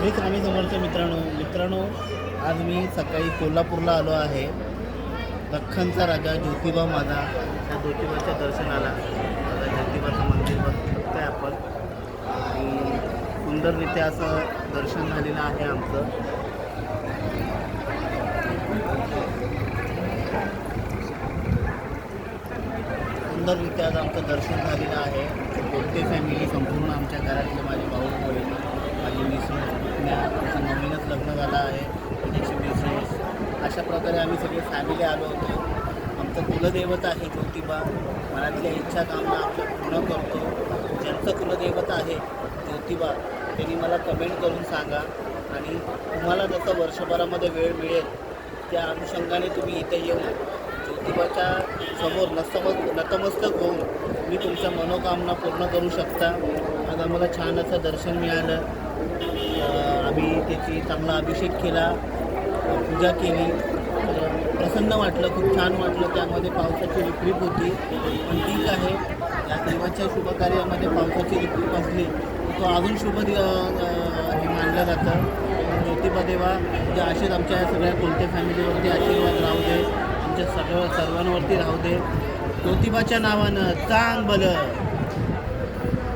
श्री स्वामी समर्थ मित्रांनो मित्रांनो आज मी सकाळी कोल्हापूरला आलो आहे. दख्खनचा राजा ज्योतिबा माझा त्या ज्योतिबाच्या दर्शनाला. माझा ज्योतिबाचं मंदिर आहे आपण. आणि सुंदररित्या असं दर्शन झालेलं आहे आमचं. सुंदररित्या आज आमचं दर्शन झालेलं आहे. कोणते फॅमिली संपूर्ण आमच्या घरातले माझे भाऊ अशा प्रकारे आम्ही सगळे फॅमिली आलो होतो. आमचं कुलदैवत आहे ज्योतिबा. मनातल्या इच्छा कामना आपल्या पूर्ण करतो. ज्यांचं कुलदैवत आहे ज्योतिबा त्यांनी मला कमेंट करून सांगा. आणि तुम्हाला जसं वर्षभरामध्ये वेळ मिळेल त्या अनुषंगाने तुम्ही इथे येऊन ज्योतिबाच्या समोर नतमस नतमस्तक होऊन मी तुमच्या मनोकामना पूर्ण करू शकता. आज आम्हाला छान असं दर्शन मिळालं. आम्ही त्याची चांगला अभिषेक केला. पूजा केली. प्रसन्न वाटलं खूप छान वाटलं. त्यामध्ये पावसाची रिपरीप होती. पण ठीक आहे. या देवाच्या शुभकार्यामध्ये पावसाची रिपरीप असली तो अजून शुभ हे मानलं जातं. ज्योतिबा देवा जे असेच आमच्या या सगळ्या कोणत्या फॅमिलीवरती आशीर्वाद राहू दे. आमच्या सगळं सर्वांवरती राहू दे. ज्योतिबाच्या नावानं चांग बलं